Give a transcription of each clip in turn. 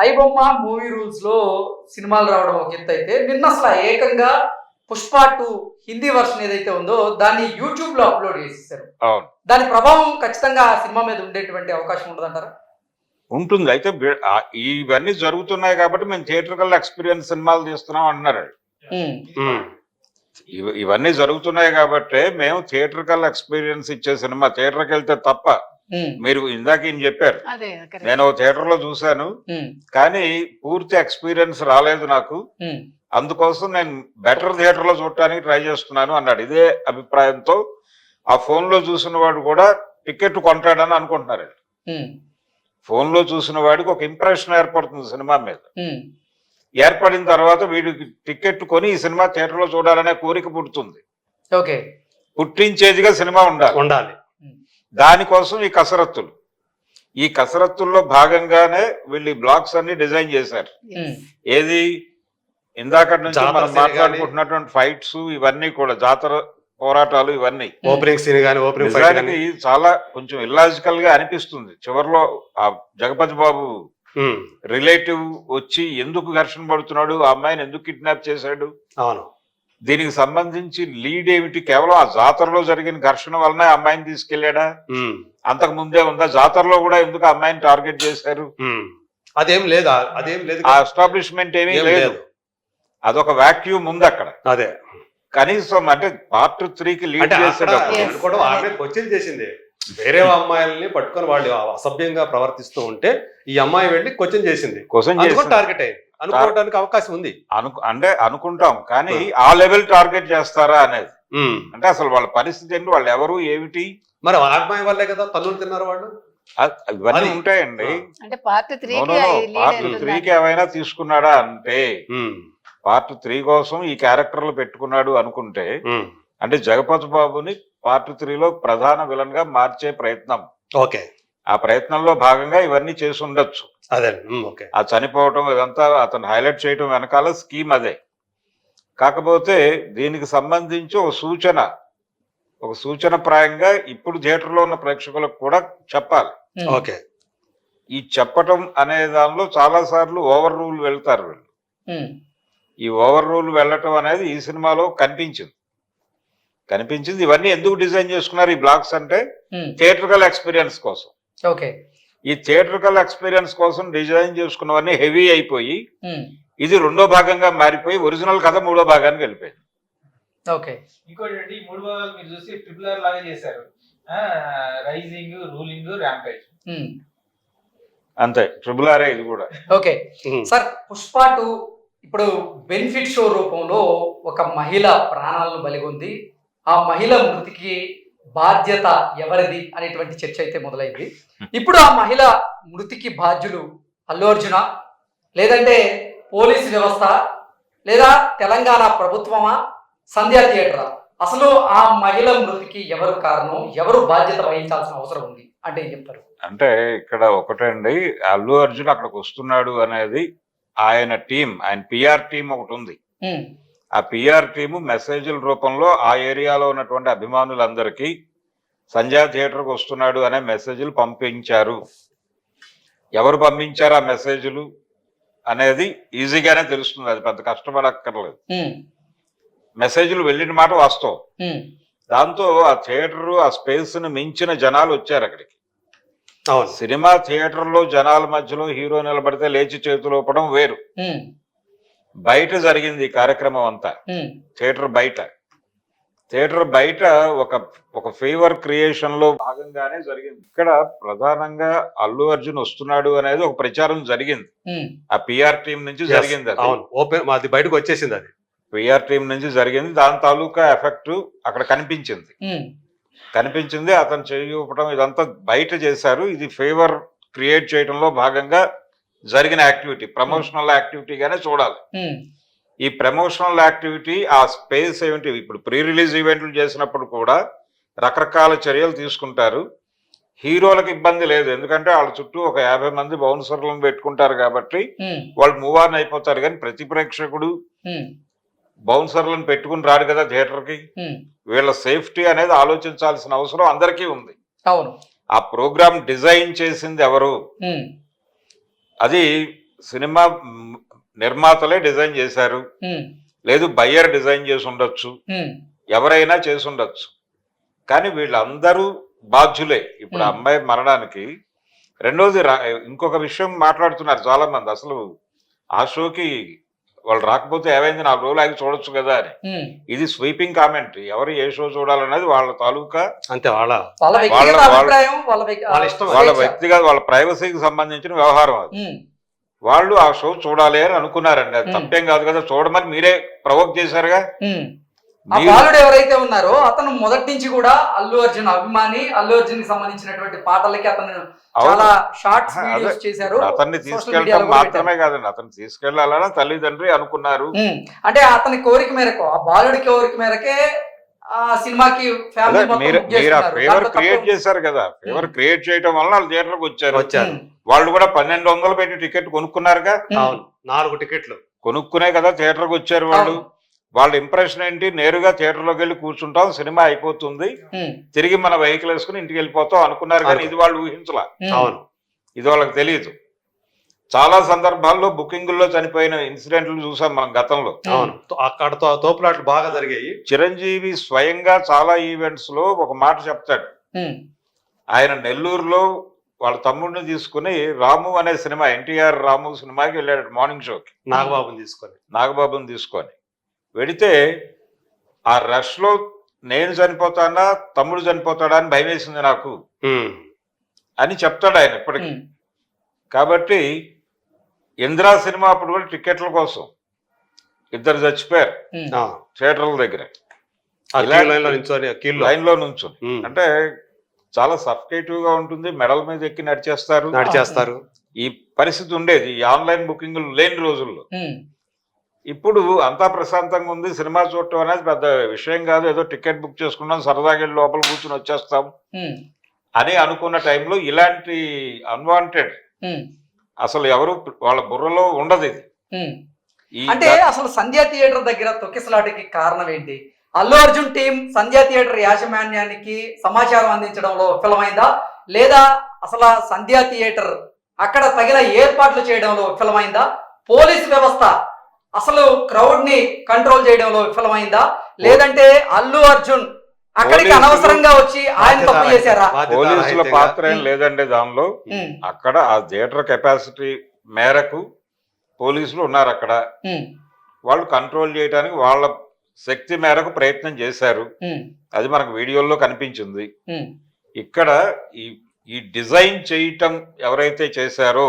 IBomma movie రూల్స్లో సినిమాలు రావడం ఒక ఎత్తు అయితే నిన్న అసలు ఏకంగా పుష్ప టూ హిందీ వర్షన్ ఏదైతే ఉందో దాన్ని యూట్యూబ్లో అప్లోడ్ చేసేసారు. దాని ప్రభావం ఖచ్చితంగా ఆ సినిమా మీద ఉండేటువంటి అవకాశం ఉండదంటారా? ఉంటుంది. అయితే ఇవన్నీ జరుగుతున్నాయి కాబట్టి మేము థియేటర్కల్ ఎక్స్పీరియన్స్ సినిమాలు తీస్తున్నాం. ఇవ- ఇవన్నీ జరుగుతున్నాయి కాబట్టి మేము థియేటర్కల్ ఎక్స్పీరియన్స్ ఇచ్చే సినిమా. థియేటర్కి వెళ్తే తప్ప మీరు ఇందాక ఈయన చెప్పారు. నేను థియేటర్లో చూశాను. ఉమ్, కానీ పూర్తి ఎక్స్పీరియన్స్ రాలేదు నాకు. ఉమ్, అందుకోసం నేను బెటర్ థియేటర్లో చూడటానికి ట్రై చేస్తున్నాను అన్నాడు. ఇదే అభిప్రాయంతో ఆ ఫోన్లో చూసిన వాడు కూడా టికెట్ కొంటాడని అనుకుంటున్నారు. ఫోన్లో చూసిన వాడికి ఒక ఇంప్రెషన్ ఏర్పడుతుంది సినిమా మీద. ఏర్పడిన తర్వాత వీడికి టికెట్ కొని ఈ సినిమా థియేటర్లో చూడాలనే కోరిక పుడుతుంది. ఓకే పుట్టించేదిగా సినిమా ఉండాలి. ఉండాలి. దానికోసం ఈ కసరత్తులు. ఈ కసరత్తుల్లో భాగంగానే వీళ్ళు బ్లాక్స్ అన్ని డిజైన్ చేశారు. ఏది? ఇందాక నుంచి మనం మాట్లాడుకుంటున్నటువంటి ఫైట్స్ ఇవన్నీ కూడా జాతర పోరాటాలు ఇవన్నీ. ఓపెనింగ్ సీన్ గానీ ఓపెనింగ్ చాలా కొంచెం ఇల్లాజికల్గా అనిపిస్తుంది. చివరిలో ఆ జగపతి బాబు రిలేటివ్ వచ్చి ఎందుకు ఘర్షణ పడుతున్నాడు? ఆ అమ్మాయిని ఎందుకు కిడ్నాప్ చేశాడు? అవును. దీనికి సంబంధించి లీడ్ ఏమిటి? కేవలం ఆ జాతరలో జరిగిన ఘర్షణ వలన ఆ అమ్మాయిని తీసుకెళ్ళాడా. అంతకు ముందే ఉందా? జాతరలో కూడా ఎందుకు అమ్మాయిని టార్గెట్ చేశారు. అదేం లేదు? ఆ- అదేం లేదు ఆ ఎస్టాబ్లిష్మెంట్ ఏమీ లేదు. అదొక వాక్యూమ్ ఉంది అక్కడ. అదే. కనీసం అంటే పార్ట్ త్రీకి లీడ్ చేసేటప్పుడు. ఆమె క్వశ్చన్ చేసింది. వేరే అమ్మాయిల్ని పట్టుకొని వాళ్ళు అసభ్యంగా ప్రవర్తిస్తూ ఉంటే ఈ అమ్మాయి వెళ్ళి క్వశ్చన్ చేసింది. క్వశ్చన్ టార్గెట్ అయింది అనుకోవడానికి అవకాశం ఉంది. అను అంటే అనుకుంటాం కానీ ఆ లెవెల్ టార్గెట్ చేస్తారా అనేది. ఉమ్. అంటే అసలు వాళ్ళ పరిస్థితి ఏంటి వాళ్ళు ఎవరు ఏమిటి? మరి అమ్మాయి వల్లే కదా తల్లులు తిన్నారు వాళ్ళు? ఇవన్నీ ఉంటాయండి. అంటే పార్ట్ త్రీ పార్ట్ త్రీకి ఏమైనా తీసుకున్నాడా అంటే ఉమ్. పార్ట్ త్రీ కోసం ఈ క్యారెక్టర్లు పెట్టుకున్నాడు అనుకుంటే. అంటే జగపతి బాబుని పార్ట్ త్రీలో ప్రధాన విలన్గా మార్చే ప్రయత్నం. ఓకే. ఆ ప్రయత్నంలో భాగంగా ఇవన్నీ చేసి ఉండొచ్చు అదే ఓకే. ఆ చనిపోవటం ఇదంతా అతను హైలైట్ చేయటం వెనకాల స్కీమ్ అదే. కాకపోతే దీనికి సంబంధించి ఒక సూచన ఒక సూచన ప్రాయంగా ఇప్పుడు థియేటర్లో ఉన్న ప్రేక్షకులకు కూడా చెప్పాలి. ఓకే. ఈ చెప్పటం అనే దానిలో చాలా సార్లు ఓవర్ రూల్ వెళ్తారు వీళ్ళు. ఈ ఓవర్ రూల్ వెళ్ళటం అనేది ఈ సినిమాలో కనిపించింది. కనిపించింది ఇవన్నీ ఎందుకు డిజైన్ చేసుకున్నారు ఈ బ్లాక్స్ అంటే థియేటర్కల్ ఎక్స్పీరియన్స్ కోసం. ఓకే. ఈ థియేటర్కల్ ఎక్స్పీరియన్స్ కోసం డిజైన్ చేసుకున్నవన్నీ హెవీ అయిపోయి ఇది రెండో భాగంగా మారిపోయి ఒరిజినల్ కథ మూడో భాగానికి వెళ్ళిపోయింది. ఓకే. ఇంకోటి అండి ఈ మూడు భాగాలు మీరు చూసి ట్రిపుల్ ఆర్ లాగా చేశారు. రైజింగ్ రూలింగ్ ర్యాంపేజ్ అంతే. ట్రిపుల్ ఆరే ఇది కూడా. ఓకే. సార్ పుష్ప టూ ఇప్పుడు బెనిఫిట్ షో రూపంలో ఒక మహిళ ప్రాణాలను బలిగొంది. ఆ మహిళ మృతికి బాధ్యత ఎవరిది అనేటువంటి చర్చ అయితే మొదలైంది. ఇప్పుడు ఆ మహిళ మృతికి బాధ్యులు అల్లు అర్జున లేదంటే పోలీస్ వ్యవస్థ లేదా తెలంగాణ ప్రభుత్వమా? సంధ్యా థియేటరా? అసలు ఆ మహిళ మృతికి ఎవరు కారణం? ఎవరు బాధ్యత వహించాల్సిన అవసరం ఉంది అంటే ఏం చెప్తారు? అంటే ఇక్కడ ఒకటండి అల్లు అర్జున్ అక్కడికి వస్తున్నాడు అనేది ఆయన టీం ఆయన పిఆర్ టీం ఒకటి ఉంది. ఆ పిఆర్ టీము మెసేజ్ల రూపంలో ఆ ఏరియాలో ఉన్నటువంటి అభిమానులందరికీ సంజయ్ థియేటర్కి వస్తున్నాడు అనే మెసేజ్లు పంపించారు. ఎవరు పంపించారు ఆ మెసేజ్లు అనేది ఈజీగానే తెలుస్తుంది. అది పెద్ద కష్టపడక్కర్లేదు. మెసేజ్లు వెళ్ళిన మాట వాస్తవం. దాంతో ఆ థియేటర్ ఆ స్పేస్ను మించిన జనాలు వచ్చారు అక్కడికి. సినిమా థియేటర్లో జనాల మధ్యలో హీరో నిలబడితే లేచి చేతులు ఊపడం వేరు. బయట జరిగింది ఈ కార్యక్రమం అంతా. థియేటర్ బయట. థియేటర్ బయట ఒక ఒక ఫేవర్ క్రియేషన్లో భాగంగానే జరిగింది. ఇక్కడ ప్రధానంగా అల్లు అర్జున్ వస్తున్నాడు అనేది ఒక ప్రచారం జరిగింది. ఆ పిఆర్ టీం నుంచి జరిగింది అది. అవును. ఓపెన్ అది బయటకు వచ్చేసింది అది. పిఆర్ టీం నుంచి జరిగింది. దాని తాలూకా ఎఫెక్ట్ అక్కడ కనిపించింది. కనిపించింది అతను చేయూపడం ఇదంతా బయట చేశారు. ఇది ఫేవర్ క్రియేట్ చేయడంలో భాగంగా జరిగిన యాక్టివిటీ ప్రమోషనల్ యాక్టివిటీగానే చూడాలి. ఈ ప్రమోషనల్ యాక్టివిటీ ఆ స్పేస్ ఏమిటి? ఇప్పుడు ప్రీ రిలీజ్ ఈవెంట్లు చేసినప్పుడు కూడా రకరకాల చర్యలు తీసుకుంటారు. హీరోలకు ఇబ్బంది లేదు. ఎందుకంటే వాళ్ళ చుట్టూ ఒక యాభై మంది బౌన్సర్లను పెట్టుకుంటారు కాబట్టి వాళ్ళు మూవ్ ఆన్ అయిపోతారు. కానీ ప్రతి ప్రేక్షకుడు బౌన్సర్లను పెట్టుకుని రాడు కదా థియేటర్కి. వీళ్ళ సేఫ్టీ అనేది ఆలోచించాల్సిన అవసరం అందరికీ ఉంది. అవును. ఆ ప్రోగ్రామ్ డిజైన్ చేసింది ఎవరు? అది సినిమా నిర్మాతలే డిజైన్ చేశారు. లేదు బయ్యర్ డిజైన్ చేసి ఉండొచ్చు. ఎవరైనా చేసి ఉండొచ్చు. కానీ వీళ్ళందరూ బాధ్యులే. ఇప్పుడు. అమ్మాయి మరణానికి రెండోది ఇంకొక విషయం మాట్లాడుతున్నారు చాలా మంది అసలు ఆ షోకి వాళ్ళు రాకపోతే ఏమైంది నాలుగు రోజులు ఆగి చూడొచ్చు కదా అని. ఇది స్వీపింగ్ కామెంట్ ఎవరు ఏ షో చూడాలన్నది వాళ్ళ తాలూకా అంతే వాళ్ళ వాళ్ళ వ్యక్తిగత వాళ్ళ- వాళ్ళ- అభిప్రాయం వాళ్ళ వ్యక్తి- వాళ్ళ ఇష్టం. వాళ్ళ స్వేచ్ఛ. వ్యక్తిగత వాళ్ళ ప్రైవసీకి సంబంధించిన వ్యవహారం అది వాళ్ళు ఆ షో చూడాలి అని అనుకున్నారండి అది. తప్పేం కాదు కదా చూడమని మీరే ప్రవోక్ చేశారుగా. ఆ బాలుడు ఎవరైతే ఉన్నారో అతను మొదటి నుంచి కూడా అల్లు అర్జున్ అభిమాని అల్లు అర్జున్కి సంబంధించినటువంటి పాటలకి అతను చాలా. షార్ట్స్. వీడియోస్ చేశారు. అతన్ని కూడా మాత్రమే కాదండి. అతను తీసుకెళ్ళాలని తల్లిదండ్రి అనుకున్నారు. అంటే అతని కోరిక మేరకు ఆ బాలుడి కోరిక మేరకే ఆ సినిమాకి. ఫేవర్ క్రియేట్ చేశారు కదా. ఫేవర్ క్రియేట్ చేయడం వల్ల వాళ్ళు థియేటర్కి వచ్చారు. వచ్చారు. వాళ్ళు కూడా పన్నెండు వందలు పెట్టి టికెట్ కొనుక్కున్నారుగా? నాలుగు టికెట్లు. కొనుక్కునే కదా థియేటర్కి వచ్చారు వాళ్ళు. వాళ్ళ ఇంప్రెషన్ ఏంటి? నేరుగా థియేటర్లోకి వెళ్ళి కూర్చుంటాం సినిమా అయిపోతుంది. తిరిగి మన వెహికల్ వేసుకుని ఇంటికి వెళ్ళిపోతాం అనుకున్నారు కానీ. ఇది వాళ్ళు ఊహించలా. అవును. ఇది వాళ్ళకి తెలియదు. చాలా సందర్భాల్లో బుకింగుల్లో చనిపోయిన ఇన్సిడెంట్లు చూసాం మనం గతంలో. అవును. అక్కడ తోపులాట్లు బాగా జరిగాయి. చిరంజీవి స్వయంగా చాలా ఈవెంట్స్లో ఒక మాట చెప్తాడు. ఆయన నెల్లూరులో వాళ్ళ తమ్ముడిని తీసుకుని రాము అనే సినిమా ఎన్టీఆర్ రాము సినిమాకి వెళ్ళాడు మార్నింగ్ షోకి. నాగబాబుని తీసుకొని. నాగబాబుని తీసుకొని. వెడితే ఆ రష్లో నేను చనిపోతానా తమ్ముడు చనిపోతాడా అని భయం వేసింది నాకు. అని చెప్తాడు ఆయన ఇప్పటికి. కాబట్టి ఇందిరా సినిమా అప్పుడు కూడా టికెట్ల కోసం ఇద్దరు చచ్చిపోయారు. థియేటర్ల దగ్గర. ఆ ఇలాంటి- క్యూ లైన్లో నించొని ఆ క్యూలో. లైన్లో నుంచి. అంటే చాలా సఫికేటివ్గా ఉంటుంది మెడల మీద ఎక్కి నడిచేస్తారు. నడిచేస్తారు. ఈ పరిస్థితి ఉండేది ఈ ఆన్లైన్ బుకింగ్ లేని రోజుల్లో. ఇప్పుడు అంతా ప్రశాంతంగా ఉంది సినిమా చూడటం అనేది పెద్ద విషయం కాదు. ఏదో టికెట్ బుక్ చేసుకున్నాం సరదాగా లోపల కూర్చుని వచ్చేస్తాం. అని అనుకున్న టైంలో ఇలాంటి అన్వాంటెడ్ అసలు ఎవరు వాళ్ళ బుర్రలో ఉండదు ఇది. అంటే అసలు సంధ్య థియేటర్ దగ్గర తొక్కిసలాటకి కారణం ఏంటి? అల్లు అర్జున్ టీం సంధ్య థియేటర్ యాజమాన్యానికి సమాచారం అందించడంలో విఫలమైందా? లేదా అసలు సంధ్య థియేటర్ అక్కడ తగిన ఏర్పాట్లు చేయడంలో విఫలమైందా? పోలీస్ వ్యవస్థ అసలు క్రౌడ్ని కంట్రోల్ చేయడంలో విఫలమైందా? లేదంటే అల్లు అర్జున్ అక్కడికి పోలీసులు అనవసరంగా వచ్చి ఆయన తప్పు చేశారా? పోలీసుల. పాత్ర ఏం లేదండి దానిలో. అక్కడ ఆ థియేటర్ కెపాసిటీ మేరకు పోలీసులు ఉన్నారు అక్కడ. వాళ్ళు కంట్రోల్ చేయడానికి వాళ్ళ శక్తి మేరకు ప్రయత్నం చేశారు. అది మనకు వీడియోల్లో కనిపించింది. ఇక్కడ ఈ ఈ డిజైన్ చేయటం ఎవరైతే చేశారో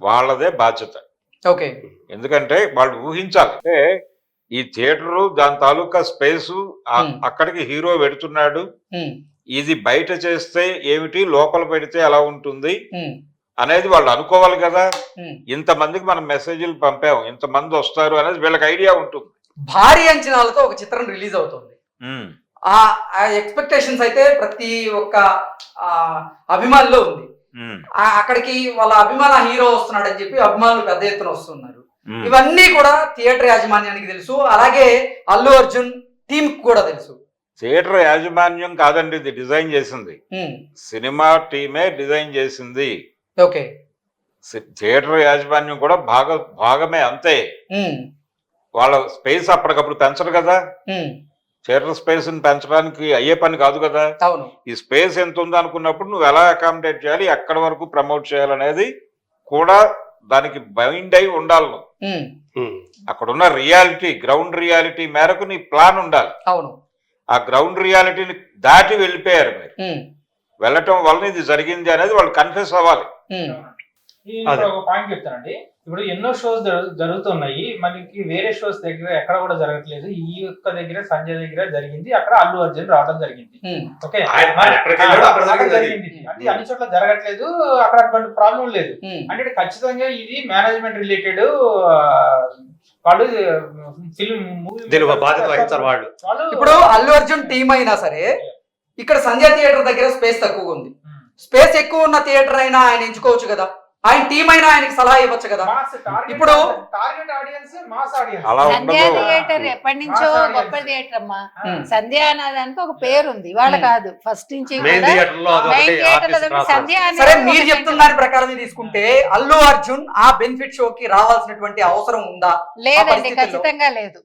వాళ్ళదే బాధ్యత. ఓకే. ఎందుకంటే వాళ్ళు ఊహించాలి. అంటే ఈ థియేటరు దాని తాలూకా స్పేసు. అక్కడికి హీరో పెడుతున్నాడు ఇది బయట చేస్తే ఏమిటి లోపల పెడితే ఎలా ఉంటుంది అనేది వాళ్ళు అనుకోవాలి కదా. ఇంతమందికి మనం మెసేజ్లు పంపాం ఇంతమంది వస్తారు అనేది వీళ్ళకి ఐడియా ఉంటుంది. భారీ అంచనాలతో ఒక చిత్రం రిలీజ్ అవుతుంది. ఆ ఎక్స్పెక్టేషన్స్ అయితే ప్రతి ఒక్క అభిమానిలో ఉంది. అక్కడికి వాళ్ళ అభిమాన హీరో వస్తున్నాడని చెప్పి అభిమానులు పెద్ద ఎత్తున వస్తున్నారు. ఇవన్నీ కూడా థియేటర్ యాజమాన్యానికి తెలుసు. అలాగే అల్లు అర్జున్ టీమ్ కూడా తెలుసు. థియేటర్ యాజమాన్యం కాదండి ఇది డిజైన్ చేసింది. సినిమా టీమే డిజైన్ చేసింది. ఓకే. థియేటర్ యాజమాన్యం కూడా భాగ భాగమే అంతే. వాళ్ళ స్పేస్ అప్పటికప్పుడు పెంచరు కదా. థియేటర్ స్పేస్ని పెంచడానికి అయ్యే పని కాదు కదా. అవును. ఈ స్పేస్ ఎంత ఉందో అనుకున్నప్పుడు నువ్వు ఎలా అకామిడేట్ చేయాలి ఎక్కడి వరకు ప్రమోట్ చేయాలనేది కూడా దానికి బైండ్ అయి ఉండాలి. అక్కడ ఉన్న రియాలిటీ గ్రౌండ్ రియాలిటీ మేరకు నీ ప్లాన్ ఉండాలి. అవును. ఆ గ్రౌండ్ రియాలిటీని దాటి వెళ్ళిపోయారు మీరు. వెళ్ళటం వలన ఇది జరిగింది అనేది వాళ్ళు కన్ఫ్యూస్ అవ్వాలి. పాయింట్ చెప్తానండి. ఇప్పుడు ఎన్నో షోస్ జరుగుతున్నాయి. మనకి వేరే షోస్ దగ్గర ఎక్కడ కూడా జరగట్లేదు. ఈ యొక్క దగ్గర సంజయ్ దగ్గర జరిగింది. అక్కడ అల్లు అర్జున్ రావడం జరిగింది. ఓకే? జరిగింది. అంటే అన్ని చోట్ల జరగట్లేదు. అక్కడ అటువంటి ప్రాబ్లం లేదు. అంటే ఖచ్చితంగా ఇది మేనేజ్మెంట్ రిలేటెడ్ వాళ్ళు ఫిల్మ్ మూవీ దీని బాధ్యత వహించారు వాళ్ళు. ఇప్పుడు అల్లు అర్జున్ టీం అయినా సరే ఇక్కడ సంధ్య థియేటర్ దగ్గర స్పేస్ తక్కువ ఉంది. స్పేస్ ఎక్కువ ఉన్న థియేటర్ అయినా ఆయన ఎంచుకోవచ్చు కదా. ఆయన టీం అయినా ఆయనకి సలహా ఇవ్వచ్చు కదా? ఇప్పుడు- టార్గెట్ ఆడియన్స్ మాస్ ఆడియన్స్. అలా సంధ్యా థియేటర్ ఎప్పటి నుంచో గొప్ప. థియేటర్ అమ్మా. సంధ్య అన్నదానికి ఒక పేరు ఉంది వాళ్ళ. కాదు ఫస్ట్ నుంచి సరే మీరు. చెప్తున్న దాని ప్రకారం తీసుకుంటే అల్లు అర్జున్ ఆ బెనిఫిట్ షోకి రావాల్సినటువంటి అవసరం ఉందా? లేదండి. ఖచ్చితంగా లేదు.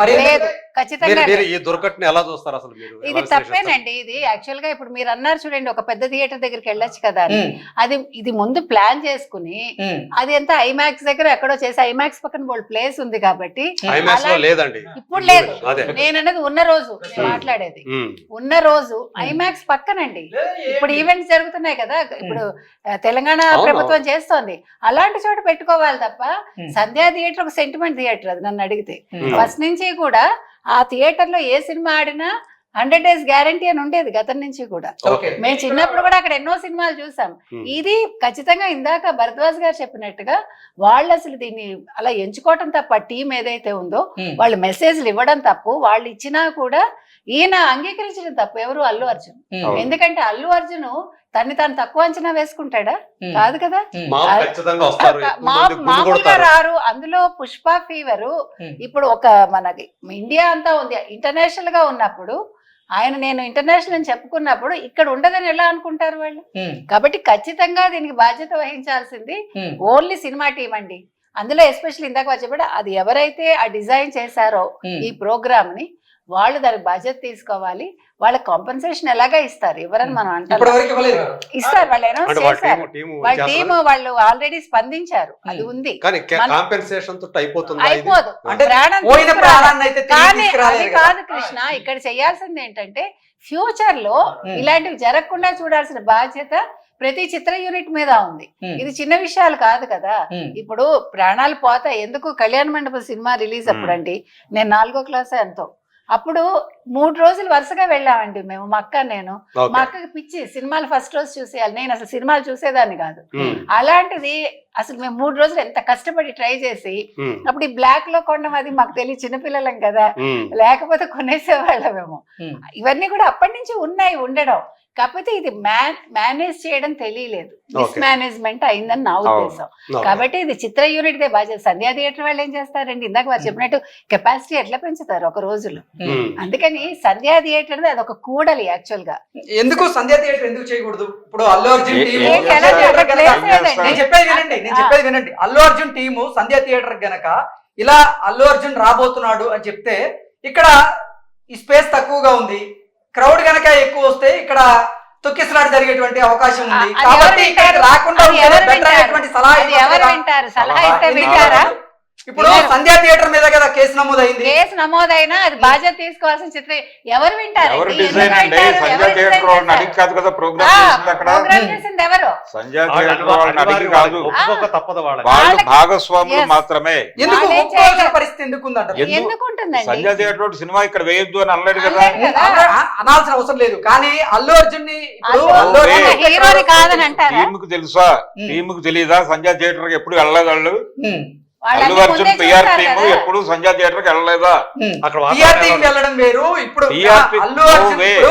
మరి లేదు మీరు ఖచ్చితంగా మీరు లేదు. ఈ దుర్ఘటన ఎలా చూస్తారు అసలు మీరు? ఇది తప్పేనండి ఇది యాక్చువల్గా ఇప్పుడు మీరు అన్నారు చూడండి ఒక పెద్ద థియేటర్ దగ్గరికి వెళ్ళొచ్చు కదా అది ఇది ముందు ప్లాన్ చేసుకుని అది ఎంత ఐమాక్స్ దగ్గర ఎక్కడో చేసి ఐమాక్స్ పక్కన వాళ్ళ ప్లేస్ ఉంది కాబట్టి లేదండి. ఇప్పుడు లేదు. అదే. నేను అనేది ఉన్న రోజు మాట్లాడేది. ఉన్న రోజు ఐమాక్స్ పక్కనండి. లేదు, ఇప్పుడు? ఈవెంట్స్ జరుగుతున్నాయి కదా ఇప్పుడు తెలంగాణ. ప్రభుత్వం చేస్తోంది. అలాంటి చోట పెట్టుకోవాలి తప్ప. సంధ్యా థియేటర్ ఒక సెంటిమెంట్ థియేటర్ అది నన్ను అడిగితే. ఫస్ట్ నుంచి కూడా ఆ థియేటర్లో ఏ సినిమా ఆడినా హండ్రెడ్ డేస్ గ్యారంటీ అని ఉండేది గతం నుంచి కూడా. మేము చిన్నప్పుడు కూడా అక్కడ ఎన్నో సినిమాలు చూసాం. ఇది ఖచ్చితంగా ఇందాక భరద్వాజ్ గారు చెప్పినట్టుగా వాళ్ళు అసలు దీన్ని అలా ఎంచుకోవటం తప్ప టీం ఏదైతే ఉందో వాళ్ళు మెసేజ్లు ఇవ్వడం తప్పు వాళ్ళు ఇచ్చినా కూడా ఈయన అంగీకరించడం తప్పు ఎవరు అల్లు అర్జున్. ఎందుకంటే అల్లు అర్జున్ తన్ని తాను తక్కువ అంచనా వేసుకుంటాడా? కాదు కదా? మామూలుగా రారు. అందులో పుష్ప ఫీవర్. ఇప్పుడు ఒక మనకి ఇండియా అంతా ఉంది. ఇంటర్నేషనల్గా ఉన్నప్పుడు ఆయన నేను ఇంటర్నేషనల్ అని చెప్పుకున్నప్పుడు ఇక్కడ ఉండదని ఎలా అనుకుంటారు వాళ్ళు? కాబట్టి ఖచ్చితంగా దీనికి బాధ్యత వహించాల్సింది ఓన్లీ సినిమా టీం అండి. అందులో ఎస్పెషల్లీ ఇందాక వాళ్ళు చెప్పాడు అది ఎవరైతే ఆ డిజైన్ చేశారో. ఈ ప్రోగ్రామ్ని వాళ్ళు దానికి బాధ్యత తీసుకోవాలి వాళ్ళ కాంపెన్సేషన్ ఎలాగా ఇస్తారు? ఎవరని మనం అంటారు. ఇస్తారు వాళ్ళు అనౌన్స్ వాళ్ళ చేశారు. టీము టీము వాళ్ళ. వాళ్ళు ఆల్రెడీ స్పందించారు. అది. ఉంది. అయిపోదు. కానీ అది కదా. కృష్ణ ఇక్కడ చేయాల్సింది ఏంటంటే ఫ్యూచర్లో. ఇలాంటివి జరగకుండా చూడాల్సిన బాధ్యత ప్రతి చిత్ర యూనిట్ మీద ఉంది. ఇది చిన్న విషయాలు కాదు కదా. ఇప్పుడు ప్రాణాలు పోతాయి. ఎందుకు? కళ్యాణ మండపం సినిమా రిలీజ్. అప్పుడు అండి నేను నాలుగో క్లాస్ ఎంతో అప్పుడు మూడు రోజులు వరుసగా వెళ్ళామండి మేము మా అక్క నేను. మా అక్కకి పిచ్చి సినిమాలు ఫస్ట్ రోజు చూసేయాలి. నేను అసలు సినిమాలు చూసేదాన్ని కాదు. అలాంటిది అసలు మేము మూడు రోజులు ఎంత కష్టపడి ట్రై చేసి అప్పుడు ఈ బ్లాక్లో కొనడం అది మాకు తెలియదు చిన్నపిల్లలం కదా. లేకపోతే కొనేసేవాళ్ళం మేము. ఇవన్నీ కూడా అప్పటి నుంచి ఉన్నాయి ఉండడం. కాకపోతే ఇది మేనేజ్ చేయడం తెలియలేదు. మేనేజ్మెంట్ అయిందని నా ఉద్దేశం. కాబట్టి ఇది చిత్ర యూనిట్ దే బాధ్యత సంధ్యా థియేటర్ వాళ్ళు ఏం చేస్తారండి? ఇందాక వారు చెప్పినట్టు కెపాసిటీ ఎట్లా పెంచుతారు ఒక రోజులో. అందుకని సంధ్యా థియేటర్ అది ఒక కూడలి యాక్చువల్గా ఎందుకు సంధ్యా థియేటర్ ఎందుకు చేయకూడదు? ఇప్పుడు అల్లు అర్జున్. నేను చెప్పేది వినండి నేను ఆ. చెప్పేది వినండి. అల్లు అర్జున్ టీము సంధ్యా థియేటర్ గనక ఇలా అల్లు అర్జున్ రాబోతున్నాడు అని చెప్తే ఇక్కడ ఈ స్పేస్ తక్కువగా ఉంది. క్రౌడ్ గనక ఎక్కువ వస్తే ఇక్కడ తొక్కిసలాట జరిగేటువంటి అవకాశం ఉంది. కాబట్టి? రాకుండా సలహా ఇస్తే వింటారా? ఇప్పుడు. సంధ్యా థియేటర్ మీద కదా కేసు నమోదైంది. కేసు నమోదైనా అది బాధ్యత తీసుకోవాల్సిన చిత్ర. ఎవరు వింటారు? ఎవరు డిజైన్ అండి? సంజయ్ థియేటర్ వాళ్ళని అడిగి కాదు కదా ప్రోగ్రామ్ చేసింది అక్కడ. ప్రోగ్రామ్ చేసింది ఎవరు? సంజయ్ వాళ్ళు థియేటర్ వాళ్ళని అడిగి అనివార్యం కాదు. వాళ్ళకి ఒప్పుకోక తప్పదు వాళ్ళకి వాళ్ళు వాళ్ళకి- భాగస్వాములు. మాత్రమే. ఎందుకు ఒప్పుకోవాల్సిన? పరిస్థితి ఎందుకు? ఉంటుందండి సంజయ్ థియేటర్ సినిమా ఇక్కడ వేయొద్దు అని అనలేడు కదా. అనాల్సిన అవసరం లేదు. కానీ అల్లు అర్జున్ని ఇప్పుడు అల్లు హీరోని కాదని అంటారా? టీమ్కు తెలుసా. టీమ్కు తెలియదా సంజయ్ థియేటర్కి ఎప్పుడు వెళ్ళలేదు వాళ్ళు? అల్లు అర్జున్ ముందే పిఆర్ టీమ్. ఎప్పుడు సంజయ్ థియేటర్కి వెళ్ళలేదా. అక్కడ వెళ్ళడం వేరు. ఇప్పుడు అల్లు అర్జున్ టీమ్ మీరు.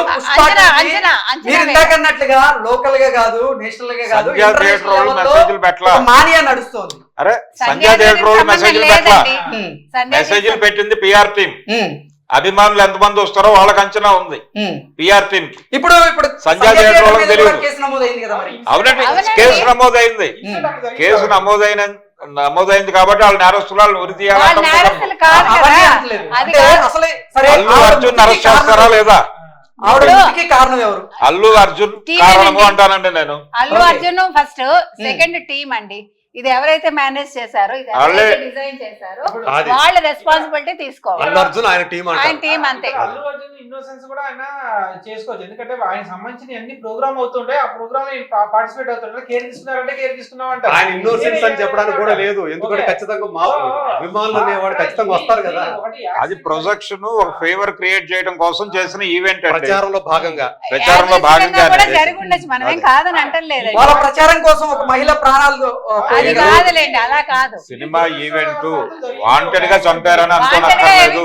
ఇందాక అన్నట్లుగా లోకల్గా కాదు నేషనల్గా కాదు సంజయ్ థియేటర్ వాళ్ళు మెసేజ్లు పెట్టలా? మానియా నడుస్తోంది. అరే సంజయ్ థియేటర్ వాళ్ళు మెసేజ్లు పెట్టలా? మెసేజ్లు పెట్టింది పిఆర్ టీం ఉమ్, అభిమానులు ఎంతమంది వస్తారో వాళ్ళకి అంచనా ఉంది. పిఆర్ టీం ఇప్పుడు ఇప్పుడు సంజయ్ థియేటర్ వాళ్ళకి తెలియదు. కేసు నమోదైంది కదా మరి. అవునండి. కేసు నమోదైంది. కేసు నమోదైన నమోదైంది కాబట్టి వాళ్ళు ఉరి నేరస్తులు ఆవిడ అర్జున్ అరెస్ట్ చేస్తారా లేదా? అల్లు అర్జున్ కారణము? అంటానండి నేను. Allu. Arjun first second team అండి. ఇది ఎవరైతే మేనేజ్ చేశారో ఇది ఎవరైతే డిజైన్ చేశారో అది వాళ్ళ రెస్పాన్సిబిలిటీ తీసుకోవాలి. అల్లు అర్జున్ ఆయన టీం ఆయన అంటారు టీం అంతే అల్లు అర్జున్ ఇన్నోసెన్స్ కూడా ఆయన చేసుకోవచ్చు. ఎందుకంటే ఆయన సంబంధించిన అన్ని ప్రోగ్రామ్ అవుతుంటే ఆ ప్రోగ్రామ్ పార్టిసిపేట్ అవుతుంటే కేర్ తీసుకున్నారంటే కేర్ తీసుకున్నాం అంటారు ఆయన ఇన్నోసెన్స్ అని చెప్పడానికి కూడా లేదు. ఎందుకంటే ఖచ్చితంగా మా అభిమానులు అనేవాడు ఖచ్చితంగా వస్తారు కదా. అది ప్రొజెక్షన్ ఒక ఫేవర్ క్రియేట్ చేయడం కోసం చేసిన ఈవెంట్ అండి. ప్రచారంలో భాగంగా. ప్రచారంలో యాదృచ్ఛికంగా భాగంగానే కూడా చేసింది. జరిగి ఉండొచ్చు. మనమేం. కాదని అంటలేదండి వాళ్ళ ప్రచారం కోసం ఒక మహిళ ప్రాణాలు ఆ, అది కాదులేండి అలా కాదు. సినిమా ఈవెంట్ వాంటెడ్గా చంపారని అనుకోనక్కర్లేదు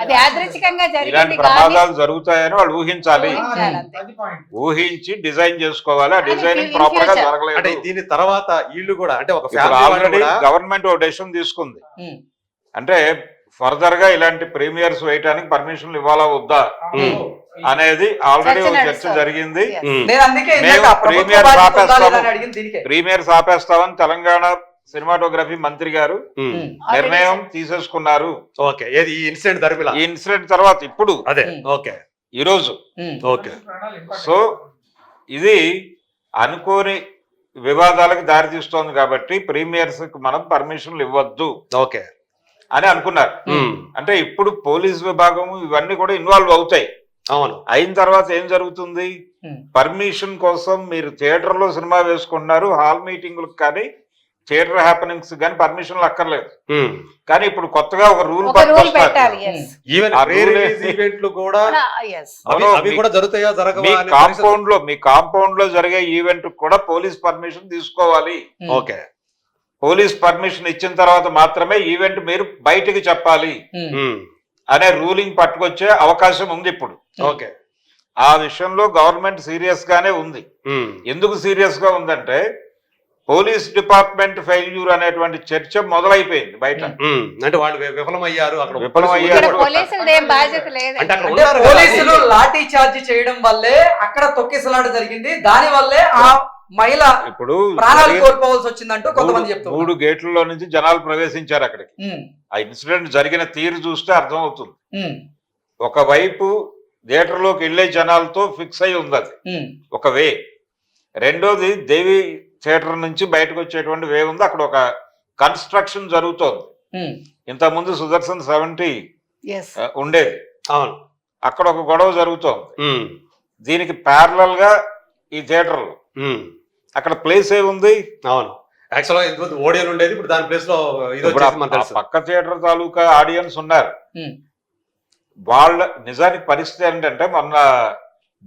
అది. యాదృచ్ఛికంగా ఇలాంటి ప్రమాదాలు జరుగుతాయని వాళ్ళు ఊహించాలి. ఊహించి డిజైన్ చేసుకోవాలి. ఆ డిజైనింగ్ ప్రాపర్గా future. అంటే జరగలేదు దీని తర్వాత వీళ్ళు కూడా అంటే ఒక ఆల్రెడీ గవర్నమెంట్ ఒక డెసిషన్ తీసుకుంది. అంటే ఫర్దర్గా ఇలాంటి ప్రీమియర్స్ వేయడానికి పర్మిషన్లు ఇవ్వాలా వద్దా? అనేది ఆల్రెడీ ఒక చర్చ. జరిగింది. ప్రీమియర్ ఆపేస్తాము. ప్రీమియర్స్ ఆపేస్తామని తెలంగాణ సినిమాటోగ్రఫీ మంత్రి గారు. నిర్ణయం తీసేసుకున్నారు. ఓకే. ఏది? ఈ ఇన్సిడెంట్ ఈ ఇన్సిడెంట్ తర్వాత ఇప్పుడు. అదే. ఓకే. ఈ రోజు. ఓకే. సో ఇది అనుకోని వివాదాలకు దారితీస్తోంది కాబట్టి ప్రీమియర్స్కి మనం పర్మిషన్లు ఇవ్వద్దు. ఓకే. అని అనుకున్నారు. అంటే ఇప్పుడు పోలీస్ విభాగం ఇవన్నీ కూడా ఇన్వాల్వ్ అవుతాయి. అవును. అయిన తర్వాత ఏం జరుగుతుంది. పర్మిషన్ కోసం మీరు థియేటర్లో సినిమా వేసుకుంటున్నారు హాల్ మీటింగ్లకు కానీ థియేటర్ హ్యాపెనింగ్స్ కానీ పర్మిషన్లు అక్కర్లేదు. కానీ ఇప్పుడు కొత్తగా ఒక రూల్ కాంపౌండ్లో మీ కాంపౌండ్లో జరిగే ఈవెంట్ కూడా పోలీస్ పర్మిషన్ తీసుకోవాలి. ఓకే. పోలీస్ పర్మిషన్ ఇచ్చిన తర్వాత మాత్రమే ఈవెంట్ మీరు బయటికి చెప్పాలి. అనే రూలింగ్ పట్టుకొచ్చే అవకాశం ఉంది ఇప్పుడు. ఓకే. ఆ విషయంలో గవర్నమెంట్ సీరియస్ గానే ఉంది. ఎందుకు సీరియస్గా ఉందంటే పోలీస్ డిపార్ట్మెంట్ ఫెయిల్యూర్ అనేటువంటి చర్చ మొదలైపోయింది బయట. అంటే వాళ్ళు విఫలమయ్యారు. అక్కడ విఫలమయ్యారు. పోలీసులు లాఠీ చార్జ్ చేయడం వల్లే అక్కడ తొక్కిసలాట జరిగింది. దాని వల్లే ఆ మహిళ ఇప్పుడు ప్రాణాలు కోల్పోవాల్సి వచ్చిందంటూ కొంతమంది మూడు- చెప్తున్నారు మూడు గేట్లలో నుంచి జనాలు ప్రవేశించారు అక్కడికి. ఆ ఇన్సిడెంట్ జరిగిన తీరు చూస్తే అర్థమవుతుంది ఉమ్. ఒకవైపు థియేటర్లోకి వెళ్ళే జనాలతో ఫిక్స్ అయి ఉంది అది. ఒక వే రెండోది దేవి థియేటర్ నుంచి బయటకు వచ్చేటువంటి వే ఉంది అక్కడ ఒక కన్స్ట్రక్షన్ జరుగుతోంది. ఇంతకుముందు సుదర్శన్ సెవెంటీ ఉండేది అవును అక్కడ ఒక గొడవ జరుగుతోంది. దీనికి ప్యారలల్గా ఈ థియేటర్లో ఉమ్. అక్కడ ప్లేస్ ఏ ఉంది? అవును. యాక్చువల్గా ఇంతకుముందు ఓడియన్ ఉండేది ఇప్పుడు దాని ప్లేస్లో ఇది ఇప్పుడు వచ్చేసి మనకు ఆ తెలుసు. పక్క థియేటర్ తాలూకా ఆడియన్స్ ఉన్నారు. వాళ్ళ నిజానికి పరిస్థితి ఏంటంటే మొన్న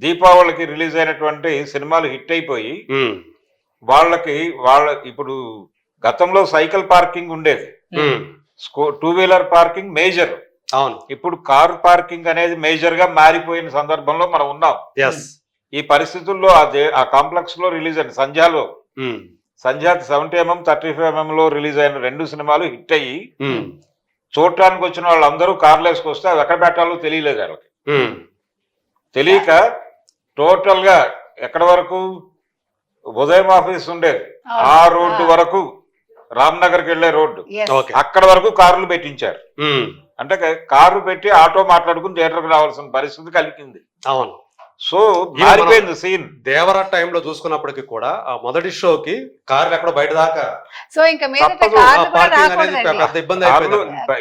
దీపావళికి రిలీజ్ అయినటువంటి సినిమాలు హిట్ అయిపోయి ఉమ్. వాళ్ళకి వాళ్ళ ఇప్పుడు గతంలో సైకిల్ పార్కింగ్ ఉండేది. ఉమ్. స్కూ టూ వీలర్ పార్కింగ్ మేజర్ అవును. ఇప్పుడు కార్ పార్కింగ్ అనేది మేజర్గా మారిపోయిన సందర్భంలో మనం ఉన్నాం. ఎస్ ఈ పరిస్థితుల్లో అదే ఆ కాంప్లెక్స్లో రిలీజ్ అయిన సంధ్యాలో Sandhya seventy MM thirty five MM లో రిలీజ్ అయిన రెండు సినిమాలు హిట్ అయ్యి చూడటానికి వచ్చిన వాళ్ళందరూ కార్లు వేసుకొస్తే అవి ఎక్కడ పెట్టాలో తెలియలేదు వాళ్ళకి. తెలియక టోటల్గా ఎక్కడ వరకు? ఉదయం ఆఫీస్ ఉండేది. ఆ రోడ్డు వరకు రామ్నగర్కి వెళ్ళే రోడ్డు. అక్కడ వరకు కార్లు పెట్టించారు. అంటే కారు పెట్టి ఆటో మాట్లాడుకుని థియేటర్కి రావాల్సిన పరిస్థితి కలిగింది. అవును. సో మారిపోయింది సీన్. దేవరా టైంలో చూసుకున్నప్పటికీ కూడా ఆ మొదటి షోకి కార్లు ఎక్కడో బయట దాకా సో ఇంకా పెద్ద ఇబ్బంది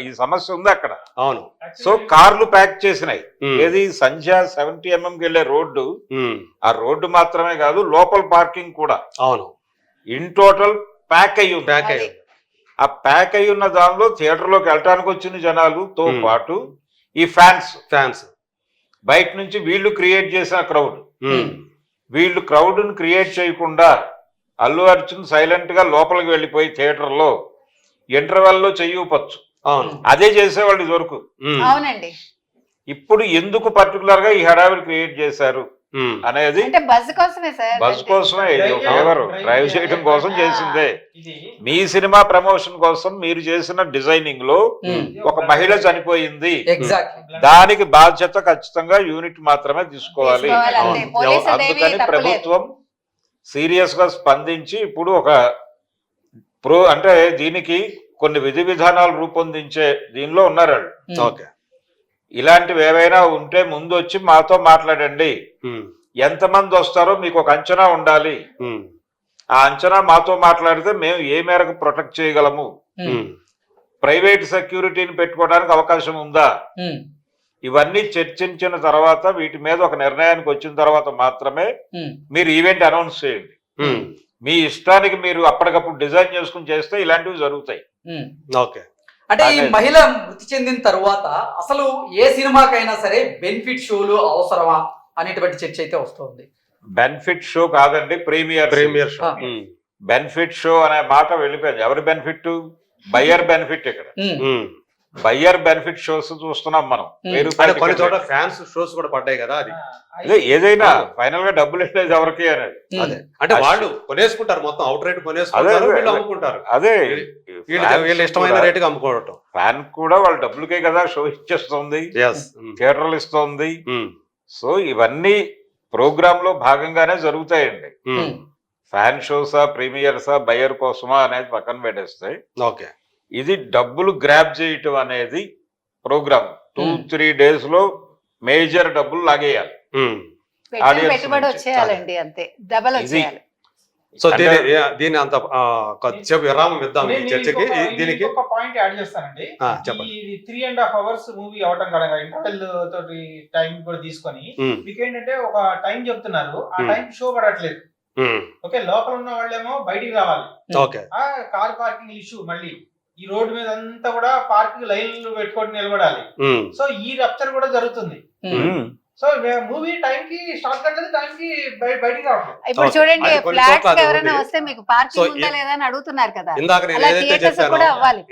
ఈ సమస్య ఉంది అక్కడ. అవును. సో కార్లు ప్యాక్ చేసినాయి. ఏది సంధ్య సెవెంటీ ఎంఎం కి వెళ్ళే రోడ్డు. ఆ రోడ్డు మాత్రమే కాదు లోపల పార్కింగ్ కూడా. అవును. ఇన్ టోటల్ ప్యాక్ అయ్యి అది. అయ్యింది ఆ ప్యాక్ అయి ఉన్న దానిలో థియేటర్లోకి వెళ్ళటానికి వచ్చిన జనాలతో Hmm. పాటు ఈ ఫ్యాన్స్. ఫ్యాన్స్. బయట నుంచి వీళ్ళు క్రియేట్ చేసిన క్రౌడ్. వీళ్ళు క్రౌడ్ని క్రియేట్ చేయకుండా అల్లు అర్జున్ సైలెంట్గా లోపలికి వెళ్ళిపోయి థియేటర్లో ఇంటర్వెల్లో చెయ్యవచ్చు అవును అదే చేసేవాళ్ళు ఇది వరకు. అవునండి ఇప్పుడు ఎందుకు పర్టికులర్గా ఈ హడావిడి క్రియేట్ చేశారు. అనేది అంటే బస్ కోసమే సార్. బస్ కోసమే ఇది ఒక ఫేవర్ డ్రైవ్ చేయడం కోసం చేసిందే. మీ సినిమా ప్రమోషన్ కోసం మీరు చేసిన డిజైనింగ్లో. ఒక మహిళ చనిపోయింది. ఎగ్జాక్ట్లీ. దానికి బాధ్యత ఖచ్చితంగా యూనిట్ మాత్రమే తీసుకోవాలి. అందుకని. ప్రభుత్వం సీరియస్గా స్పందించి ఇప్పుడు ఒక ప్రో అంటే దీనికి కొన్ని విధి విధానాలు రూపొందించే దీనిలో ఉన్నారు వాళ్ళు. ఓకే. ఇలాంటివి ఏవైనా ఉంటే ముందు వచ్చి మాతో మాట్లాడండి. ఎంతమంది వస్తారో మీకు ఒక అంచనా ఉండాలి. ఆ అంచనా మాతో మాట్లాడితే మేము ఏ మేరకు ప్రొటెక్ట్ చేయగలము. ప్రైవేట్ సెక్యూరిటీని పెట్టుకోవడానికి అవకాశం ఉందా? ఇవన్నీ చర్చించిన తర్వాత వీటి మీద ఒక నిర్ణయానికి వచ్చిన తర్వాత మాత్రమే మీరు ఈవెంట్ అనౌన్స్ చేయండి. మీ ఇష్టానికి మీరు అప్పటికప్పుడు డిజైన్ చేసుకుని చేస్తే ఇలాంటివి జరుగుతాయి. ఓకే. అంటే ఈ. మహిళ మృతి చెందిన తరువాత అసలు ఏ సినిమాకైనా సరే బెనిఫిట్ షోలు అవసరమా అనేటువంటి చర్చ అయితే వస్తుంది. బెనిఫిట్ షో కాదండి premiere premiere show. Benefit show అనే మాట వెళ్ళిపోయింది. ఎవరి బెనిఫిట్ బయ్యర్ బెనిఫిట్ ఇక్కడ. బయ్యర్ బెనిఫిట్ షోస్ చూస్తున్నాం మనం. కొన్ని పెట్టి. ఫ్యాన్స్ షోస్ కూడా పడ్డాయి కదా అది. ఏదైనా. ఫైనల్గా డబ్బులు ఇచ్చేది ఎవరికి అనేది. అంటే వాళ్ళు కొనేసుకుంటారు మొత్తం అవుట్ రేట్ కొనేసుకుంటారు అదే, వీళ్ళు అదే. అమ్ముకుంటారు. అదే వీళ్ళు వీళ్ళు ఇష్టమైన రేటుకి అమ్ముకోవటం. ఫ్యాన్ కూడా వాళ్ళ డబ్బులకే కదా షో ఇచ్చేస్తుంది. థియేటర్లు ఇస్తుంది. సో ఇవన్నీ ప్రోగ్రామ్లో భాగంగానే జరుగుతాయండి. ఫ్యాన్ షోసా ప్రీమియర్సా బయర్ కోసమా అనేది పక్కన పెట్టేస్తే ఓకే. ఇది డబ్బులు గ్రాప్ చేయటం అనేది ప్రోగ్రామ్ టూ Hmm. త్రీ డేస్లో మేజర్ డబ్బులు లాగేయాలి. Audience పెట్టుబడి. వచ్చేయాలండి అంతే. డబల్ ఇది వచ్చేయాలి. సో దీని దీని అంత ఆ, కొద్దిసేపు విరామం ఇద్దాం ఈ చర్చకి. దీనికి ఒక పాయింట్ యాడ్ చేస్తానండి. చెప్పండి. ఇది three and half hours movie అవటం కదా. ఇంటర్వెల్ తోటి టైం కూడా తీసుకొని ఉమ్, మీకు ఏంటంటే ఒక టైం చెప్తున్నారు. ఆ Hmm. టైం షో పడట్లేదు. ఓకే లోపల ఉన్న వాళ్ళేమో బయటికి రావాలి. ఓకే ఆ కార్ పార్కింగ్ ఇష్యూ మళ్ళీ. ఈ రోడ్డు మీద అంతా కూడా పార్కింగ్ లైన్లు పెట్టుకొని నిలబడాలి. సో ఈ రప్చర్ కూడా జరుగుతుంది. సో మూవీ టైం కి స్టార్ట్ కట్టలేదు టైం కి బయ- బయటికి రావట్లేదు. ఇప్పుడు. చూడండి ఫ్లాట్స్ ఎవరైనా. వస్తే మీకు పార్కింగ్ ఉందా లేదా అని అడుగుతున్నారు కదా. ఇందాక నేను అలా థియేటర్స్ కూడా అవ్వాలి.